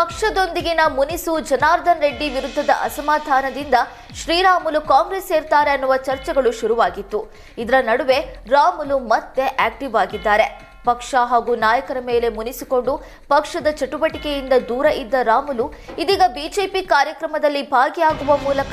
ಪಕ್ಷದೊಂದಿಗಿನ ಮುನಿಸು ಜನಾರ್ದನ್ ರೆಡ್ಡಿ ವಿರುದ್ಧದ ಅಸಮಾಧಾನದಿಂದ ಶ್ರೀರಾಮುಲು ಕಾಂಗ್ರೆಸ್ ಸೇರ್ತಾರೆ ಅನ್ನುವ ಚರ್ಚೆಗಳು ಶುರುವಾಗಿತ್ತು. ಇದರ ನಡುವೆ ರಾಮುಲು ಮತ್ತೆ ಆಕ್ಟಿವ್ ಆಗಿದ್ದಾರೆ. ಪಕ್ಷ ಹಾಗೂ ನಾಯಕರ ಮೇಲೆ ಮುನಿಸಿಕೊಂಡು ಪಕ್ಷದ ಚಟುವಟಿಕೆಯಿಂದ ದೂರ ಇದ್ದ ರಾಮುಲು, ಇದೀಗ ಬಿಜೆಪಿ ಕಾರ್ಯಕ್ರಮದಲ್ಲಿ ಭಾಗಿಯಾಗುವ ಮೂಲಕ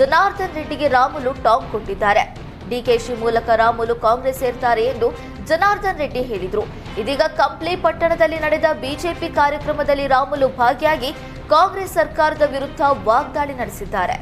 ಜನಾರ್ದನ್ ರೆಡ್ಡಿಗೆ ರಾಮುಲು ಟಾಂಗ್ ಕೊಟ್ಟಿದ್ದಾರೆ. ಡಿಕೆಶಿ ಮೂಲಕ ರಾಮುಲು ಕಾಂಗ್ರೆಸ್ ಸೇರ್ತಾರೆ ಎಂದು ಜನಾರ್ದನ್ ರೆಡ್ಡಿ ಹೇಳಿದರು. ಇದೀಗ ಕಂಪ್ಲಿ ಪಟ್ಟಣದಲ್ಲಿ ನಡೆದ ಬಿಜೆಪಿ ಕಾರ್ಯಕ್ರಮದಲ್ಲಿ ರಾಮುಲು ಭಾಗಿಯಾಗಿ ಕಾಂಗ್ರೆಸ್ ಸರ್ಕಾರದ ವಿರುದ್ಧ ವಾಗ್ದಾಳಿ ನಡೆಸಿದ್ದಾರೆ.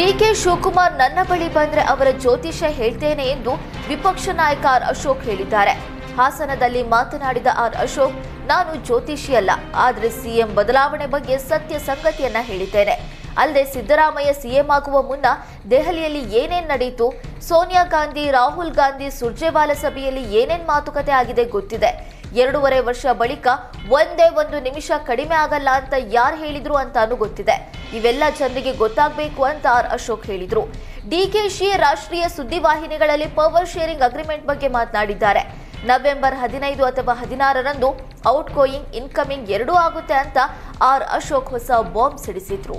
ಡಿಕೆ ಶಿವಕುಮಾರ್ ನನ್ನ ಬಳಿ ಬಂದ್ರೆ ಅವರ ಜ್ಯೋತಿಷ ಹೇಳ್ತೇನೆ ಎಂದು ವಿಪಕ್ಷ ನಾಯಕ ಆರ್ ಅಶೋಕ್ ಹೇಳಿದ್ದಾರೆ. ಹಾಸನದಲ್ಲಿ ಮಾತನಾಡಿದ ಆರ್ ಅಶೋಕ್, ನಾನು ಜ್ಯೋತಿಷಿ ಅಲ್ಲ, ಆದರೆ ಸಿಎಂ ಬದಲಾವಣೆ ಬಗ್ಗೆ ಸತ್ಯ ಸಂಗತಿಯನ್ನ ಹೇಳಿದ್ದೇನೆ. ಅಲ್ಲದೆ ಸಿದ್ದರಾಮಯ್ಯ ಸಿಎಂ ಆಗುವ ಮುನ್ನ ದೆಹಲಿಯಲ್ಲಿ ಏನೇನ್ ನಡೆಯಿತು ಸೋನಿಯಾ ಗಾಂಧಿ, ರಾಹುಲ್ ಗಾಂಧಿ ಸುರ್ಜೇವಾಲ ಸಭೆಯಲ್ಲಿ ಏನೇನ್ ಮಾತುಕತೆ ಆಗಿದೆ ಗೊತ್ತಿದೆ. ಎರಡೂವರೆ ವರ್ಷ ಬಳಿಕ ಒಂದೇ ಒಂದು ನಿಮಿಷ ಕಡಿಮೆ ಆಗಲ್ಲ ಅಂತ ಯಾರು ಹೇಳಿದ್ರು ಅಂತಾನು ಗೊತ್ತಿದೆ. ಇವೆಲ್ಲ ಜನರಿಗೆ ಗೊತ್ತಾಗಬೇಕು ಅಂತ ಆರ್ ಅಶೋಕ್ ಹೇಳಿದ್ರು. ಡಿಕೆಶಿ ರಾಷ್ಟ್ರೀಯ ಸುದ್ದಿವಾಹಿನಿಗಳಲ್ಲಿ ಪವರ್ ಶೇರಿಂಗ್ ಅಗ್ರಿಮೆಂಟ್ ಬಗ್ಗೆ ಮಾತನಾಡಿದ್ದಾರೆ. ನವೆಂಬರ್ ಹದಿನೈದು ಅಥವಾ ಹದಿನಾರರಂದು ಔಟ್ ಗೋಯಿಂಗ್ ಇನ್ಕಮಿಂಗ್ ಎರಡೂ ಆಗುತ್ತೆ ಅಂತ ಆರ್ ಅಶೋಕ್ ಹೊಸ ಬಾಂಬ್ ಸಿಡಿಸಿದ್ರು.